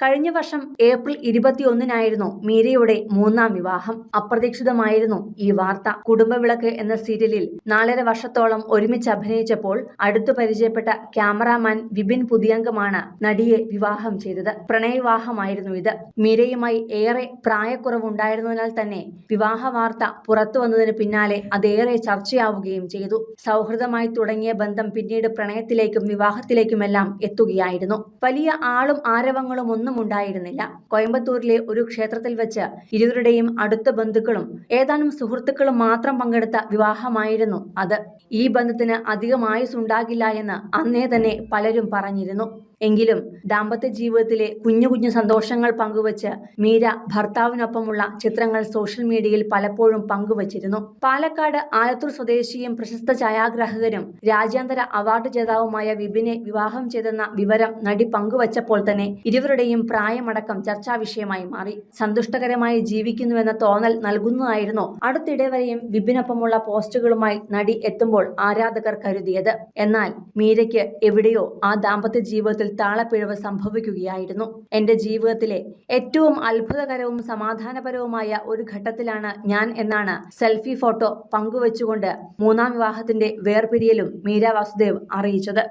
കഴിഞ്ഞ വർഷം ഏപ്രിൽ ഇരുപത്തിയൊന്നിനായിരുന്നു മീരയുടെ മൂന്നാം വിവാഹം. അപ്രതീക്ഷിതമായിരുന്നു ഈ വാർത്ത. കുടുംബവിളക്ക് എന്ന സീരിയലിൽ നാലര വർഷത്തോളം ഒരുമിച്ച് അഭിനയിച്ചപ്പോൾ അടുത്തു പരിചയപ്പെട്ട ക്യാമറാമാൻ വിപിൻ പുതിയംഗമാണ് നടിയെ വിവാഹം ചെയ്തത്. പ്രണയവിവാഹമായിരുന്നു ഇത്. മീരയുമായി ഏറെ പ്രായക്കുറവുണ്ടായിരുന്നതിനാൽ തന്നെ വിവാഹ വാർത്ത പുറത്തു വന്നതിന് പിന്നാലെ അതേറെ ചർച്ചയാവുകയും ചെയ്തു. സൗഹൃദമായി തുടങ്ങിയ ബന്ധം പിന്നീട് പ്രണയത്തിലേക്കും വിവാഹത്തിലേക്കുമെല്ലാം എത്തുകയായിരുന്നു. വലിയ ആളും ആരവങ്ങളും ഒന്നും ഉണ്ടായിരുന്നില്ല കോയമ്പത്തൂരിലെ ഒരു ക്ഷേത്രത്തിൽ വെച്ച് ഇരുവരുടെയും അടുത്ത ബന്ധുക്കളും ഏതാനും സുഹൃത്തുക്കളും മാത്രം പങ്കെടുത്ത വിവാഹമായിരുന്നു അത്. ഈ ബന്ധത്തിന് അധികം ആയുസ് ഉണ്ടാകില്ല എന്ന് അന്നേ തന്നെ പലരും പറഞ്ഞിരുന്നു. എങ്കിലും ദാമ്പത്യ ജീവിതത്തിലെ കുഞ്ഞു കുഞ്ഞു സന്തോഷങ്ങൾ പങ്കുവച്ച് മീര ഭർത്താവിനൊപ്പമുള്ള ചിത്രങ്ങൾ സോഷ്യൽ മീഡിയയിൽ പലപ്പോഴും പങ്കുവച്ചിരുന്നു. പാലക്കാട് ആലത്തൂർ സ്വദേശിയും പ്രശസ്ത ഛായാഗ്രാഹകരും രാജ്യാന്തര അവാർഡ് ജേതാവുമായ വിപിനെ വിവാഹം ചെയ്തെന്ന വിവരം നടി പങ്കുവച്ചപ്പോൾ തന്നെ ഇരുവരുടെയും പ്രായമടക്കം ചർച്ചാ വിഷയമായി മാറി. സന്തുഷ്ടകരമായി ജീവിക്കുന്നുവെന്ന തോന്നൽ നൽകുന്നതായിരുന്നു അടുത്തിടെ വരെയും വിപിനൊപ്പമുള്ള പോസ്റ്റുകളുമായി നടി എത്തുമ്പോൾ ആരാധകർ കരുതിയത്. എന്നാൽ മീരയ്ക്ക് എവിടെയോ ആ ദാമ്പത്യ താളപ്പിഴവ് സംഭവിക്കുകയായിരുന്നു. എന്റെ ജീവിതത്തിലെ ഏറ്റവും അത്ഭുതകരവും സമാധാനപരവുമായ ഒരു ഘട്ടത്തിലാണ് ഞാൻ എന്നാണ് സെൽഫി ഫോട്ടോ പങ്കുവച്ചുകൊണ്ട് മൂന്നാം വിവാഹത്തിന്റെ വേർപിരിയലും മീര വാസുദേവ് അറിയിച്ചത്.